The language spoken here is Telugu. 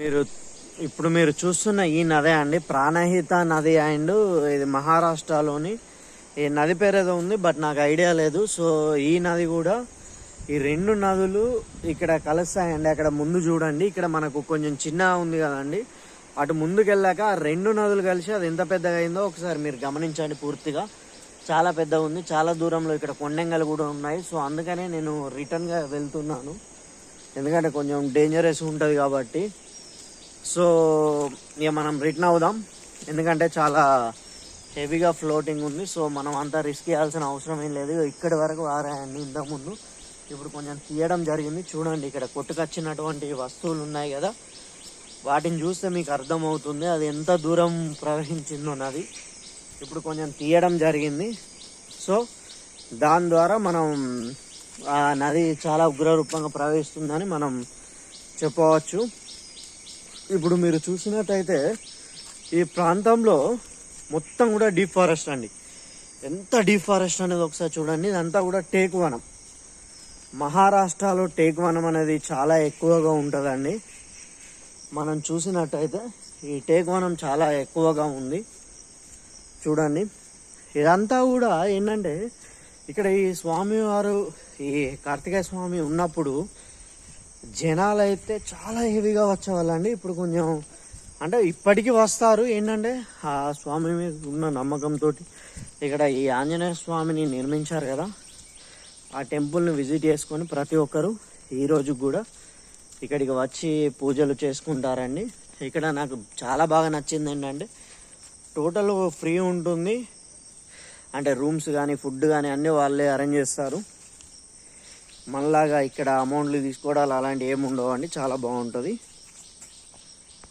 మీరు ఇప్పుడు మీరు చూస్తున్న ఈ నదే అండి. ప్రాణహిత నది అండ్ ఇది మహారాష్ట్రలోని ఈ నది పేరు ఏదో ఉంది బట్ నాకు ఐడియా లేదు. సో ఈ నది కూడా ఈ రెండు నదులు ఇక్కడ కలుస్తాయండి. అక్కడ ముందు చూడండి. ఇక్కడ మనకు కొంచెం చిన్న ఉంది కదండి. అటు ముందుకెళ్ళాక ఆ రెండు నదులు కలిసి అది ఎంత పెద్దగా అయిందో ఒకసారి మీరు గమనించండి పూర్తిగా. చాలా పెద్దగా ఉంది. చాలా దూరంలో ఇక్కడ కొండెంగలు కూడా ఉన్నాయి. సో అందుకనే నేను రిటర్న్గా వెళ్తున్నాను. ఎందుకంటే కొంచెం డేంజరస్ ఉంటుంది కాబట్టి. సో ఇక మనం రిటర్న్ అవుదాం. ఎందుకంటే చాలా హెవీగా ఫ్లోటింగ్ ఉంది. సో మనం అంత రిస్క్ చేయాల్సిన అవసరం ఏం లేదు. ఇక్కడి వరకు ఆరాయండి ఇంతకుముందు ఇప్పుడు కొంచెం తీయడం జరిగింది. చూడండి ఇక్కడ కొట్టుకొచ్చినటువంటి వస్తువులు ఉన్నాయి కదా. వాటిని చూస్తే మీకు అర్థమవుతుంది. అది ఎంత దూరం ప్రవహించిందో నది. ఇప్పుడు కొంచెం తీయడం జరిగింది. సో దాని ద్వారా మనం ఆ నది చాలా ఉగ్రరూపంగా ప్రవహిస్తుందని మనం చెప్పవచ్చు. ఇప్పుడు మీరు చూసినట్టయితే ఈ ప్రాంతంలో మొత్తం కూడా డీప్ ఫారెస్ట్ అండి. ఎంత డీప్ ఫారెస్ట్ అనేది ఒకసారి చూడండి ఇదంతా కూడా టేకు వనం. మహారాష్ట్రలో టేకు వనం అనేది చాలా ఎక్కువగా ఉంటుందండి. మనం చూసినట్టయితే ఈ టేకు వనం చాలా ఎక్కువగా ఉంది. చూడండి. ఇదంతా కూడా ఏంటంటే ఇక్కడ ఈ స్వామివారు ఈ కార్తికేయ స్వామి ఉన్నప్పుడు జనాలు అయితే చాలా హెవీగా వచ్చేవాళ్ళండి. ఇప్పుడు కొంచెం అంటే ఇప్పటికీ వస్తారు. ఏంటంటే ఆ స్వామి మీద ఉన్న నమ్మకంతో ఇక్కడ ఈ ఆంజనేయ స్వామిని నిర్మించారు కదా. ఆ టెంపుల్ని విజిట్ చేసుకొని ప్రతి ఒక్కరు ఈ రోజు కూడా ఇక్కడికి వచ్చి పూజలు చేసుకుంటారండి. ఇక్కడ నాకు చాలా బాగా నచ్చింది ఏంటంటే టోటల్ ఫ్రీ ఉంటుంది. అంటే రూమ్స్ కానీ ఫుడ్ కానీ అన్నీ వాళ్ళే అరేంజ్ చేస్తారు. మనలాగా ఇక్కడ అమౌంట్లు తీసుకోవడాలు అలాంటివి ఏమి ఉండవు అండి. చాలా బాగుంటుంది.